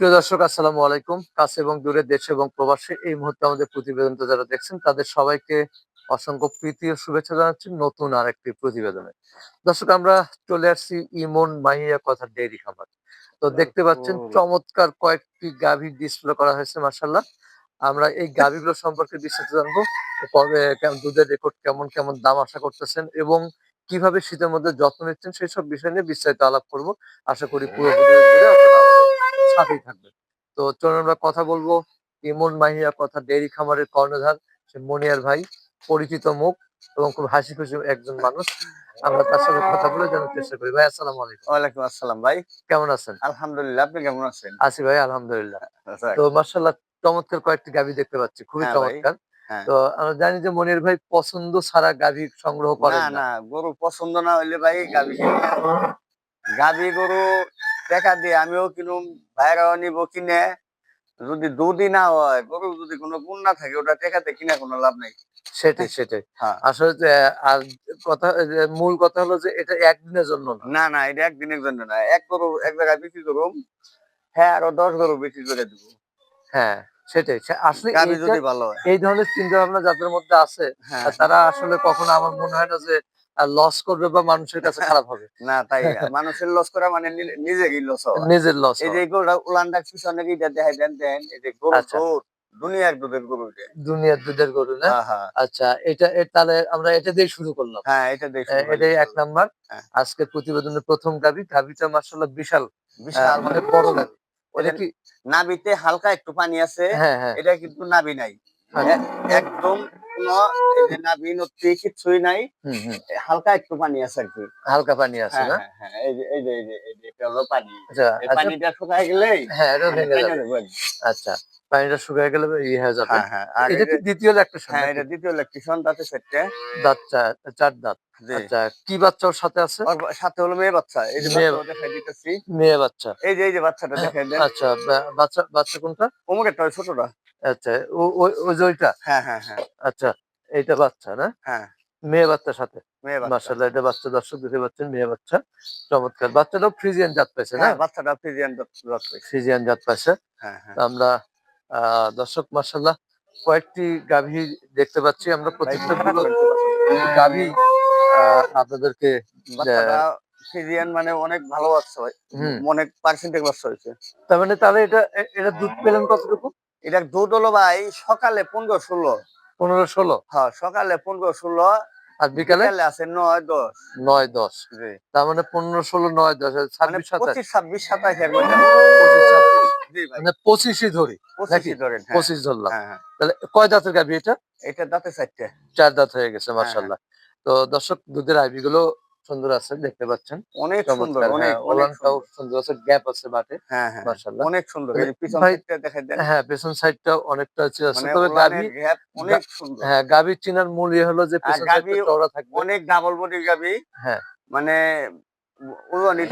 প্রিয় দর্শক আসসালামু আলাইকুম। কাছে এবং দূরে দেশে এবং প্রবাসে এই মুহূর্তে আমাদের প্রতিবেদনটা যারা দেখছেন তাদের সবাইকে অসংখ্য প্রীতি ও শুভেচ্ছা জানাচ্ছি নতুন আরেকটি প্রতিবেদনে। দর্শক আমরা চলে আসছি ইমন মাহিয়া কথা ডেইরি খামার। তো দেখতে পাচ্ছেন চমৎকার কয়েকটি গাভী ডিসপ্লে করা হয়েছে মার্শাল্লাহ আমরা এই গাভীগুলো সম্পর্কে বিস্তারিত জানব। কবে দুধের রেকর্ড কেমন কেমন দাম আশা করতেছেন এবং কীভাবে শীতের মধ্যে যত্ন নিচ্ছেন সেই সব বিষয় নিয়ে বিস্তারিত আলাপ করব। আশা করি পুরো প্রতিবেদন জুড়ে আপনারা আমাদের সাথেই থাকবেন তো চলুন আমরা কথা বলব ইমন মাহিয়া কথা ডেইরি খামারের কর্ণধার সে মনিয়ার ভাই পরিচিত মুখ এবং খুব হাসি খুশি একজন মানুষ। আমরা তার সাথে কথা বলে জানার চেষ্টা করি। ভাই আসসালামু আলাইকুম। ওয়ালাইকুম আসসালাম ভাই। কেমন আছেন? আলহামদুলিল্লাহ আপনি কেমন আছেন? আছি ভাই আলহামদুলিল্লাহ। আচ্ছা, তো মার্শাল্লাহ চমৎকার কয়েকটি গাভী দেখতে পাচ্ছি খুবই হ্যাঁ চমৎকার। হ্যাঁ। তো আমরা জানি যে মনির ভাই পছন্দ ছাড়া গাভী সংগ্রহ করেন না গরু পছন্দ না হইলে ভাই গাবি গরু দেখা দিয়ে আমিও কিনুম ভাইরাও নিব কিনে। যদি দুধই না হয় গরু যদি কোনো গুণ না থাকে ওটা টেকাতে কিনা কোনো লাভ নাই। সেটাই সেটাই। হ্যাঁ। আসলে আর কথা মূল কথা হলো যে এটা একদিনের জন্য না। না এটা একদিনের জন্য না। এক গরু এক জায়গায় বিক্রি করুম হ্যাঁ আরও দশ গরু বিক্রি করে দিব। হ্যাঁ সেটাই। আসলে গাবি যদি ভালো হয়। এই ধরনের চিন্তা ভাবনা যাদের মধ্যে আছে হ্যাঁ। তারা আসলে কখনো আমার মনে হয় না যে লস করবে বা মানুষের কাছে খারাপ হবে। না তাই মানুষের লস করা মানে নিজেরই লস নিজের লস এই যে উলানটা পিছনে গিয়ে দেখাই দেন দেন এই যে গরু আচ্ছা। দুনিয়ার দুধের গরু দুনিয়ার দুধের গরু না? আচ্ছা এটা তাহলে আমরা এটা দিয়ে শুরু করলাম। হ্যাঁ এটা এটাই এক নাম্বার। হ্যাঁ। আজকে প্রতিবেদনের প্রথম গাবি গাবিটা মার্শাল্লাহ বিশাল। বিশাল মানে বড় গাবি ওটা কি? নাবিতে হালকা একটু পানি আছে। হ্যাঁ হ্যাঁ। এটা কিন্তু নাবি নাই। আচ্ছা। একদম কোন এই নত্তি কিছুই নাই। হুম, হুম। হালকা একটু পানি আছে আর কি। হালকা পানি আছে হ্যাঁ না? হ্যাঁ হ্যাঁ এই যে এই যে এই যে এটা হলো পানি। আচ্ছা আচ্ছা। পানিটা শুকায় গেলেই হ্যাঁ এটা ভেঙে যাবে। আচ্ছা পানিটা শুকিয়ে গেলে ইয়ে হয়ে যাবে। হ্যাঁ হ্যাঁ এটা দ্বিতীয় ল্যাকটেশন হ্যাঁ এটা দ্বিতীয় দাঁত চার দাঁত। আচ্ছা কি বাচ্চা ওর সাথে আছে? সাথে হলো মেয়ে বাচ্চা। এই যে মেয়ে বাচ্চা দেখাই দিতেছি। মেয়ে বাচ্চা। এই যে এই যে বাচ্চাটা দেখাই দেন। আচ্ছা বাচ্চা বাচ্চা কোনটা? ছোটটা। আচ্ছা ও- ওই- ওই যে ওইটা? হ্যাঁ হ্যাঁ হ্যাঁ। আচ্ছা এইটা বাচ্চা না? হ্যাঁ। মেয়ে বাচ্চার সাথে? মেয়ে মার্শাল্লাহ এটা বাচ্চা দর্শক দেখতে পাচ্ছেন মেয়ে বাচ্চা। চমৎকার। বাচ্চাটাও ফ্রিজিয়ান জাত পাইছে না? বাচ্চাটা ফ্রিজিয়ান দত্ত ফ্রিজিয়ান জাত পাইছে। আমরা আহ, দর্শক মার্শাল্লাহ কয়েকটি গাভী দেখতে পাচ্ছি। আমরা প্রত্যেকটা গাভী আপনাদেরকে ফ্রিজিয়ান মানে অনেক ভালো বাচ্চা হয়। অনেক পার্সেন্টেজ বাচ্চা হয়েছে। তার মানে তাহলে এটা এটা দুধ পেলেন কতটুকু? এটা দুধ হলো ভাই সকালে পনেরো ষোলো। পনেরো ষোলো? হ্যাঁ সকালে পনেরো ষোলো আর বিকালে? আছে নয় দশ। নয় দশ। তার মানে পনেরো ষোলো নয় দশ মানে ছাব্বিশ সাতাশ। পঁচিশ ছাব্বিশ সাতাশ পঁচিশ মানে পঁচিশই ধরি ধরেন হ্যাঁ। পঁচিশ ধরলাম। হ্যাঁ হ্যাঁ। তাহলে কয় দাঁতের গাভী এটা? এটা দাঁতে চারটে। চার দাঁত হয়ে গেছে মার্শাল্লাহ তো দর্শক দুধের আইবি গুলো সুন্দর আছে দেখতে পাচ্ছেন। অনেক সুন্দর অনেক হ্যাঁ, ওলানটাও সুন্দর। সুন্দর আছে গ্যাপ আছে বাটে হ্যাঁ হ্যাঁ অনেক সুন্দর। এই পিছন দেখাই দেন। হ্যাঁ পেছন সাইডটা অনেকটা আছে। মানে তবে গাভী ওলানের অনেক সুন্দর। হ্যাঁ গাভী চিনার মূল ইয়ে হলো যে পেছন গাভী সাইডটা চওড়া থাকবে। অনেক ডাবল বডি গাবি হ্যাঁ। মানে ওজনই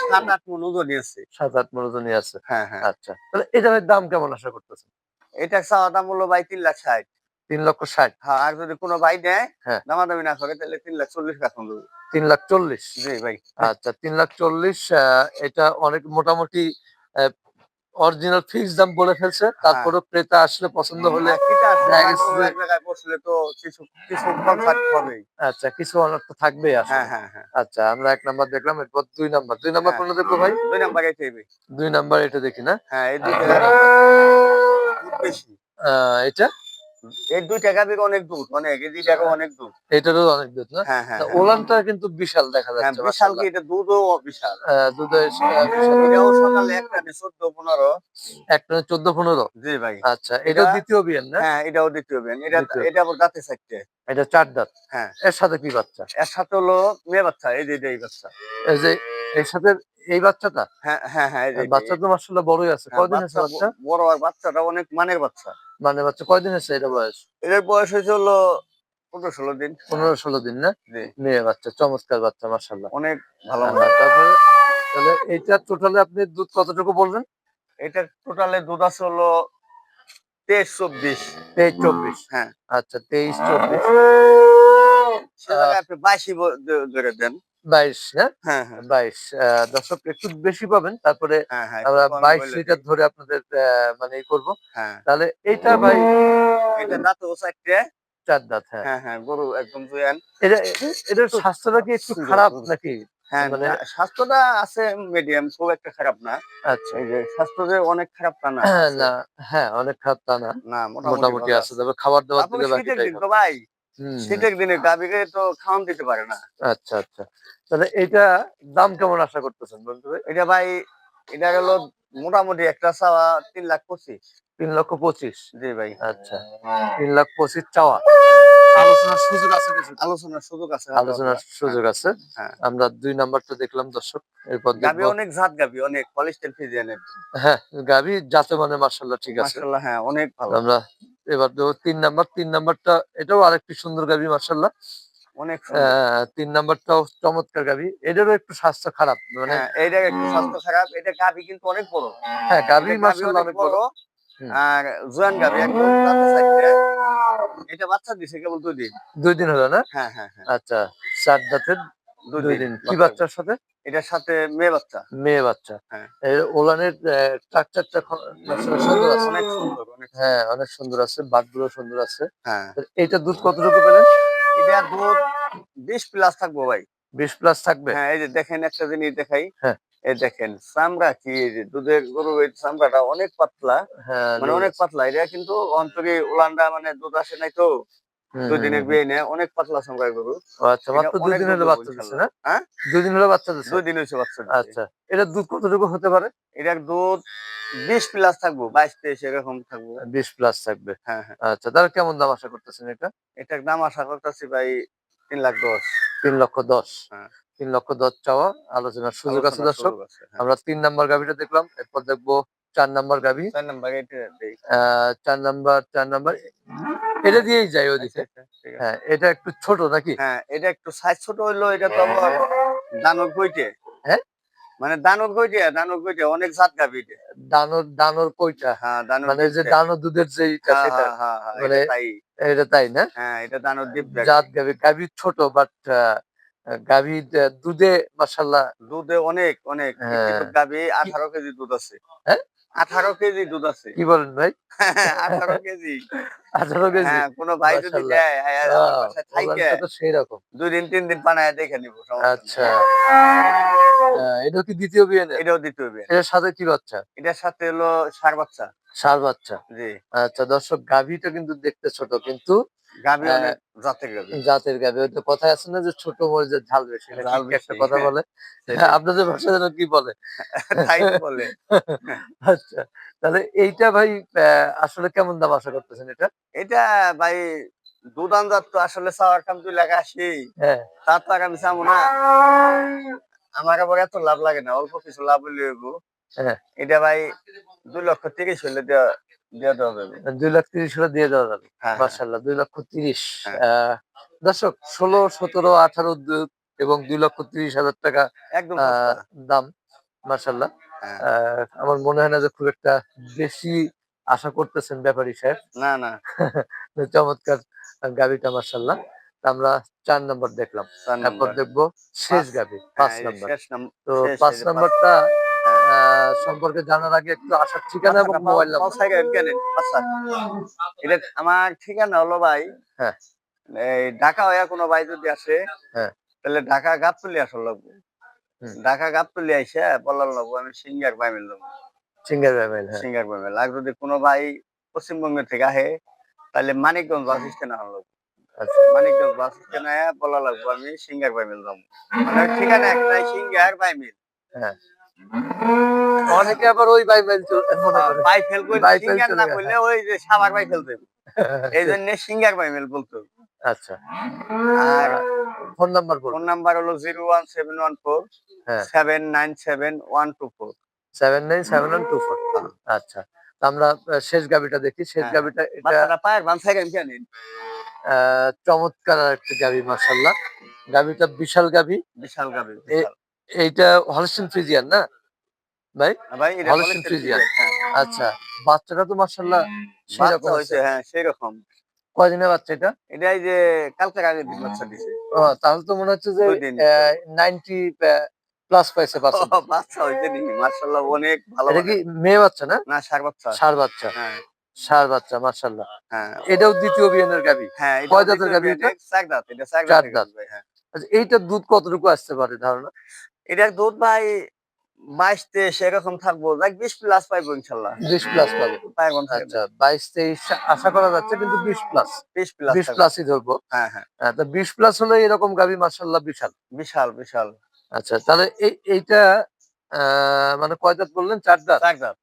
সাত আট মন ওজনই আছে। সাত আট মনোজনই আছে। হ্যাঁ হ্যাঁ। আচ্ছা। তাহলে এটা দাম কেমন আশা করতেছেন? এটা চাওয়া দাম হলো ভাই তিন লাখ ষাট। তিন লক্ষ ষাট। হ্যাঁ আর যদি কোনো ভাই নেয় হ্যাঁ। দামাদামি না করে তাহলে তিন লাখ চল্লিশ রাখুন দেবো। তিন লাখ চল্লিশ। জি ভাই। আচ্ছা তিন লাখ চল্লিশ এটা অনেক মোটামুটি অরিজিনাল ফিক্স দাম বলে ফেলছে। তারপরে ক্রেতা আসলে পছন্দ হলে বসলে তো কিছু কিছু কম আচ্ছা কিছু অনেক তো থাকবে হ্যাঁ হ্যাঁ হ্যাঁ। আচ্ছা আমরা এক নাম্বার দেখলাম এরপর দুই নাম্বার। দুই নাম্বার হ্যাঁ। কোনটা দেখব ভাই? দুই নাম্বার এটাই দুই নাম্বার এটা দেখি না। হ্যাঁ এটা? এই দুইটা গাভীর অনেক দুধ অনেক এই অনেক দুধ এটারও অনেক দুধ না? হ্যাঁ হ্যাঁ হ্যাঁ। ওলানটা কিন্তু বিশাল দেখা হ্যাঁ যাচ্ছে বিশাল কি এটা দুধও বিশাল। আহ, দুধের এটাও সকালে চোদ্দ পনেরো। একটা চোদ্দ পনেরো? জি ভাই। আচ্ছা এটা দ্বিতীয় বিয়ান না? হ্যাঁ এটাও দ্বিতীয় বেন এটা এটা আবার দাঁতে চারটে। এটা চার দাঁত। হ্যাঁ। এর সাথে কি বাচ্চা? এর সাথে হলো মেয়ে বাচ্চা এই যে এই বাচ্চা। এই যে এর সাথে এই বাচ্চাটা? হ্যাঁ হ্যাঁ হ্যাঁ বাচ্চা তো মাসাল্লাহ বড়ই আছে। হ্যাঁ, কয়দিন আছে বাচ্চা বড় আর বাচ্চাটা অনেক মানের বাচ্চা। মানে বাচ্চা কয়দিন আছে এটা বয়স? এদের বয়স হয়েছে হলো পনেরো ষোলো দিন। পনেরো ষোলো দিন না? মেয়ে বাচ্চা চমৎকার বাচ্চা মাসাল্লাহ অনেক ভালো তারপরে তাহলে এইটা টোটালে আপনি দুধ কতটুকু বললেন? এটা টোটালে দুধ আছে হলো তেইশ চব্বিশ। তেইশ চব্বিশ? হ্যাঁ। আচ্ছা তেইশ চব্বিশ। আপনি বাইশই ধরে দেন। বাইশ হ্যাঁ? হ্যাঁ হ্যাঁ। বাইশ দর্শক একটু বেশি পাবেন তারপরে হ্যাঁ আমরা বাইশ লিটার ধরে আপনাদের মানে করব। তাহলে এইটা ভাই এটা দাঁত চারটে। চার দাঁত হ্যাঁ। হ্যাঁ গরু একদম জুয়ান। এটা এটার স্বাস্থ্যটা কি একটু খারাপ নাকি? হ্যাঁ মানে- স্বাস্থ্যটা আছে মিডিয়াম খুব একটা খারাপ না। আচ্ছা। এই যে স্বাস্থ্য যে অনেক খারাপ তা না হ্যাঁ, না হ্যাঁ অনেক খারাপ তা না। না মোটামুটি ভালো আছে তবে খাবার দাবার দিলে ভাই। শীতের দিনে গাভীকে তো খাওয়ান দিতে পারে না। আচ্ছা আচ্ছা। তাহলে এটা দাম কেমন আশা করতেছেন বন্ধু? এটা ভাই এটা হলো মোটামুটি একটা চাওয়া তিন লাখ পঁচিশ। তিন লক্ষ পঁচিশ? জি ভাই। আচ্ছা তিন লাখ পঁচিশ চাওয়া। আলোচনার সুযোগ আছে আলোচনার সুযোগ আছে। আলোচনার সুযোগ আছে। হ্যাঁ। আমরা দুই নাম্বারটা দেখলাম দর্শক। এরপর গাভী অনেক জাত গাভী অনেক পলিস্টেল ফিজিয়ানের। হ্যাঁ জাতে মানে ঠিক আছে। মাশাআল্লাহ হ্যাঁ অনেক ভালো। আমরা এবার তিন নাম্বার তিন নাম্বারটা এটাও আরেকটি সুন্দর গাভী মার্শাল্লাহ অনেক তিন নাম্বারটাও চমৎকার গাভী এটারও একটু স্বাস্থ্য খারাপ মানে হ্যাঁ এইটা একটু স্বাস্থ্য খারাপ। এটা গাভী কিন্তু অনেক বড়। হ্যাঁ এটা মার্শাল্লাহ অনেক বড়। আর জোয়ান একদম এটা বাচ্চা দিছে কেবল দুই দিন। দুই দিন হলো না? হ্যাঁ হ্যাঁ হ্যাঁ। আচ্ছা চার দাঁতের দুই দিন কি বাচ্চার সাথে? এটার সাথে মেয়ে বাচ্চা? মেয়ে বাচ্চা। হ্যাঁ। ওলানের স্ট্রাকচারটা সুন্দর আছে? অনেক সুন্দর অনেক হ্যাঁ অনেক সুন্দর আছে বাটগুলো সুন্দর আছে। হ্যাঁ। তো এইটা দুধ কতটুকু পেলেন? এটা দুধ বিশ প্লাস থাকব ভাই। বিশ প্লাস থাকবে? হ্যাঁ এই যে দেখেন একটা জিনিস দেখাই। হ্যাঁ। এই দেখেন চামড়া কি এই যে দুধের গরুর এই চামড়াটা অনেক পাতলা। হ্যাঁ মানে অনেক পাতলা এটা কিন্তু অন্তরে উলান্ডা মানে দুধ আসে নাই তো। হুম। বিয়ে নেয় অনেক পাতলা গরু আচ্ছা এটা মাত্র দুই দিন হলো বাচ্চা দেবো দিচ্ছে না? হ্যাঁ? দুই দিন হলো বাচ্চা দিচ্ছে দুই দিন হয়েছে বাচ্চা আচ্ছা এটা দুধ কতটুকু হতে পারে? এটার দুধ বিশ প্লাস থাকব বাইশ তেইশ এরকম থাকব। বিশ প্লাস থাকবে। হ্যাঁ হ্যাঁ। আচ্ছা কেমন দাম আশা করতেছেন এটা? এটার দাম আশা করতেছি ভাই তিন লাখ দশ। তিন লক্ষ দশ। হ্যাঁ। তিন লক্ষ দশ চাওয়া আলোচনার সুযোগ আছে দর্শক। হ্যাঁ। আমরা তিন নাম্বার গাভিটা দেখলাম এরপর দেখব চার নাম্বার গাভি। চার নাম্বার। চার নাম্বার চার নাম্বার এটা দিয়েই যাই ওদিকে। আচ্ছা, আচ্ছা। হ্যাঁ এটা একটু ছোট নাকি? হ্যাঁ এটা একটু সাইজ ছোট হইল এটা তো দানব কইটে। হ্যাঁ? মানে দানব কইটে দানব কইটে অনেক জাত গাবি। দানোর দানোর কইটা? হ্যাঁ দানব মানে যে দ্বীপ দানো দুধের যে হ্যাঁ, সেটা? হ্যাঁ, হ্যাঁ, মানে এটা তাই। এটা তাই না? হ্যাঁ এটা দানর দ্বীপ জাত গাভি গাভি ছোট বাট গাভি দুধে মাসাল্লাহ দুধে অনেক অনেক। হ্যাঁ। গাবি আঠারো কেজি দুধ আছে। হ্যাঁ? আঠারো কেজি দুধ আছে। কি বলেন ভাই? আঠারো কেজি। আঠারো কেজি? হ্যাঁ কোনো ভাই যদি। দেয় তো সেই রকম দুই দিন তিন দিন পানায় দেখে নিবো। আচ্ছা। আহ, এটা কি দ্বিতীয় বিয়ে এটাও দিতে হবে এটার সাথে কি বাচ্চা? এটার সাথে হলো সার বাচ্চা। সার বাচ্চা। জি। আচ্ছা দর্শক গাভিটা কিন্তু দেখতে ছোট কিন্তু গাবি হ্যাঁ। অনেক জাতের গাবি। জাতের গাভি ওই তো কথায় আছে না যে ছোট মরিচের ঝাল বেশি। একটা কথা। বলে। হ্যাঁ, আপনাদের ভাষা যেন কি বলে? তাই বলে। আচ্ছা তাহলে এইটা ভাই আসলে কেমন দাম আশা করতেছেন এটা? এটা ভাই দুধান জাত তো আসলে চাওয়ার কাম তুই লাগা আসি হ্যাঁ। তার তো আমি চাবো না। আমার আবার এত লাভ লাগে না। অল্প কিছু লাভ হইলে। এটা ভাই দুই লক্ষ তিরিশ হইলে দেওয়া দেওয়া দেওয়া যাবে। দুই লাখ তিরিশ হলে দিয়ে দেওয়া যাবে। হ্যাঁ, হ্যাঁ। মার্শাল্লাহ দুই লক্ষ তিরিশ। হ্যাঁ। দর্শক ষোলো সতেরো আঠারো এবং দুই লক্ষ তিরিশ হাজার টাকা একদম দাম মার্শাল্লাহ আমার মনে হয় না যে খুব একটা বেশি আশা করতেছেন ব্যাপারী সাহেব। না না। চমৎকার গাবিটা মার্শাল্লাহ আমরা চার নম্বর দেখলাম। তারপর দেখব শেষ গাবি পাঁচ নম্বর। তো পাঁচ নম্বরটা সম্পর্কে জানার আগে একটু আসার ঠিকানা এবং মোবাইল নাম্বার? আচ্ছা। এটা আমার ঠিকানা হলো ভাই। হ্যাঁ। এই ঢাকা হইয়া কোনো ভাই যদি আসে হ্যাঁ। তাহলে ঢাকা গাবতলি আসল লাগবো। ঢাকা গাবতলি আইসা বলার লাগবো আমি সিঙ্গার বাইমেল দেবো সিঙ্গার মোবাইল হ্যাঁ। সিঙ্গার বাইমেল আর যদি কোনো ভাই পশ্চিমবঙ্গ থেকে আহে তাহলে মানিকগঞ্জ বাস স্ট্যান্ড আনা লাগবো। আচ্ছা। মানিকগঞ্জ বাস স্ট্যান্ড বলা লাগবো আমি সিঙ্গার বাইমেল যাব মানে ঠিকানা একটাই সিঙ্গার বাইমেল হ্যাঁ। অনেকে আবার ওই বাইবেল মনে বাই ফেল বাই ফেল সিঙ্গার না করলে ওই যে সাবার বাই ফেল দেবে। এই জন্য সিঙ্গার বাইমেল বলতো। আচ্ছা। আর ফোন নাম্বার ফোন নাম্বার হলো zero one seven one four হ্যাঁ। Seven nine seven one two four. Seven nine seven one two four. আচ্ছা। তো আমরা শেষ গাবিটা দেখি। শেষ হ্যাঁ। গাবিটা এটা পায়ের বান থেকে আমি জানি চমৎকার একটা গাবি মার্শাল্লাহ গাবিটা বিশাল গাবি। বিশাল গাবি এইটা হলস্টিন ফ্রিজিয়ান না? ভাই? ভাই এটা ভালো বলে সিনথেটিয়ান। হ্যাঁ। আচ্ছা বাচ্চাটা তো বাচ্চা সেরকম হয়েছে হ্যাঁ সেই রকম কয়দিনের বাচ্চা এটা? এটাই যে কালকের আগের দিন বাচ্চা দিছে। ও, তাহলে তো মনে হচ্ছে যে দুই দিন। নাইনটি প্লাস পাইছে বাচ্চা। বাচ্চা হইতে নি মার্শাল্লাহ অনেক ভালো এটা কি মেয়ে বাচ্চা না? না সার বাচ্চা। ষাঁড় বাচ্চা। হ্যাঁ। ষাঁড় বাচ্চা মার্শাল্লাহ হ্যাঁ। এটাও দ্বিতীয় বিয়ানের গাবি হ্যাঁ এটা কয় দাঁতের দেখবেন গাভী এটা? চার দাঁত এটা চার দাঁত। ভাই, হ্যাঁ। আচ্ছা এইটার দুধ কতটুকু আসতে পারে ধারণা? এটার দুধ ভাই বাইশ তেইশ এরকম থাকব বিশ প্লাস পাইবো ইনশাল্লাহ। বিশ প্লাস পাবে। পাইবো আচ্ছা বাইশ তেইশ আশা করা যাচ্ছে কিন্তু বিশ প্লাস বিশ প্লাস বিশ প্লাসই ধরবো। হ্যাঁ হ্যাঁ। হ্যাঁ, তো বিশ প্লাস হলে এরকম গাবি মার্শাল্লাহ বিশাল। বিশাল বিশাল। আচ্ছা তাহলে এই এইটা আহ, মানে কয় দাঁত বললেন? চার দাঁত চার দাঁত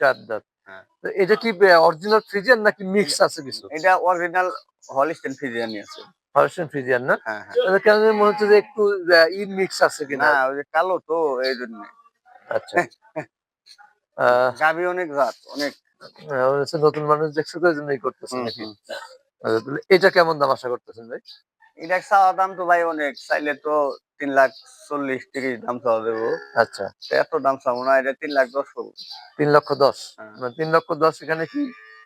চার দাঁত হ্যাঁ। তো এটা কি অরিজিনাল ফ্রিজিয়ান নাকি মিক্স আছে কিছু? এটা অরিজিনাল হলিস্টেন ফিজিয়ানি আছে। হরসেন ফ্রিজিয়ান না? হ্যাঁ হ্যাঁ। তাহলে কেন মনে হচ্ছে যে একটু ই মিক্স আছে কিনা? না ওই যে কালো তো এই জন্য। আচ্ছা। গাভী অনেক জাত অনেক। হচ্ছে নতুন মানুষ দেখছে তো জন্যই করতেছে নাকি। আচ্ছা, এটা কেমন দাম আশা করতেছেন ভাই? এটা চাওয়া দাম তো ভাই অনেক চাইলে তো তিন লাখ চল্লিশ তিরিশ দাম চাওয়া দেবো। আচ্ছা। এত দাম চাবো না এটা তিন লাখ দশ তিন লক্ষ দশ? হ্যাঁ। মানে তিন লক্ষ দশ এখানে কি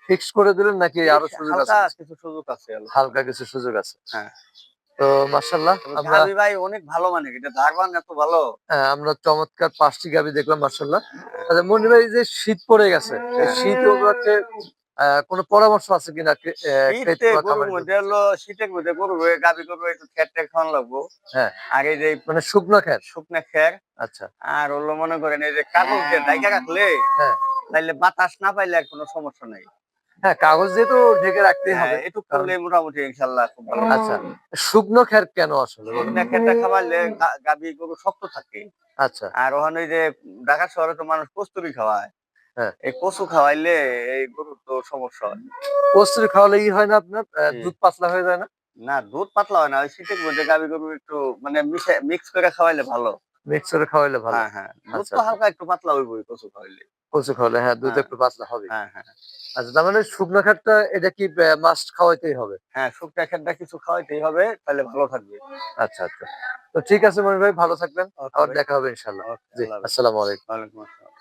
ফিক্স করে দিলেন নাকি আরও সুযোগ আছে? কিছু সুযোগ আছে হালকা কিছু সুযোগ আছে। হ্যাঁ। তো মার্শাল্লাহ আমরা ভাই অনেক ভালো মানে এটা ধারবান এত ভালো। আহ, আমরা চমৎকার পাঁচটি গাবি দেখলাম মার্শাল্লাহ আচ্ছা মনি ভাই যে শীত পড়ে গেছে শীত কোনো পরামর্শ আছে কিনা শীতের মধ্যে গরু হয়ে গাভী গরু একটু খাওয়ান লাগবো। হ্যাঁ। আর এই যে মানে শুকনো শুকনা খের আচ্ছা। আর হলো মনে করেন এই যে কাগজ দিয়ে ডাইকা রাখলে হ্যাঁ। তাইলে বাতাস না পাইলে আর কোনো সমস্যা নাই। হ্যাঁ কাগজ দিয়ে তো ঢেকে রাখতেই হ্যাঁ, হবে। একটু করলে মোটামুটি ইনশাল্লাহ খুব ভালো। আচ্ছা শুকনো খের কেন আসলে? শুকনা খেরটা খাওয়াইলে গা- গাভী গরু শক্ত থাকে। আচ্ছা। আর ওখানে ওই যে ঢাকা শহরে তো মানুষ কস্তুরি খাওয়ায়। হ্যাঁ। এই কচু খাওয়াইলে এই গরুর তো সমস্যা হয়। কস্তুরি খাওয়ালে ই হয় না আপনার? আহ, দুধ পাতলা হয়ে যায় না? না দুধ পাতলা হয় না ওই শীতের মধ্যে গাভী গরু একটু মানে মিশে মিক্স করে খাওয়াইলে ভালো। মিক্সারে খাওয়াইলে ভালো। হ্যাঁ হ্যাঁ। দুধ আচ্ছা, তো হালকা একটু পাতলা হইবই কচু খাওয়াইলে। কচু খাওয়ালে হ্যাঁ দুধ হ্যাঁ। একটু পাতলা হবে। হ্যাঁ হ্যাঁ। আচ্ছা তার মানে শুকনো খাটটা এটা কি মাস্ট খাওয়াইতেই হবে? হ্যাঁ শুকনো খাটটা কিছু খাওয়াইতেই হবে তাহলে ভালো থাকবে। আচ্ছা আচ্ছা। তো ঠিক আছে মনি ভাই ভালো থাকবেন। আবার দেখা হবে ইনশাল্লাহ জি। আসসালামু আলাইকুম। ওয়ালাইকুম আসসালাম।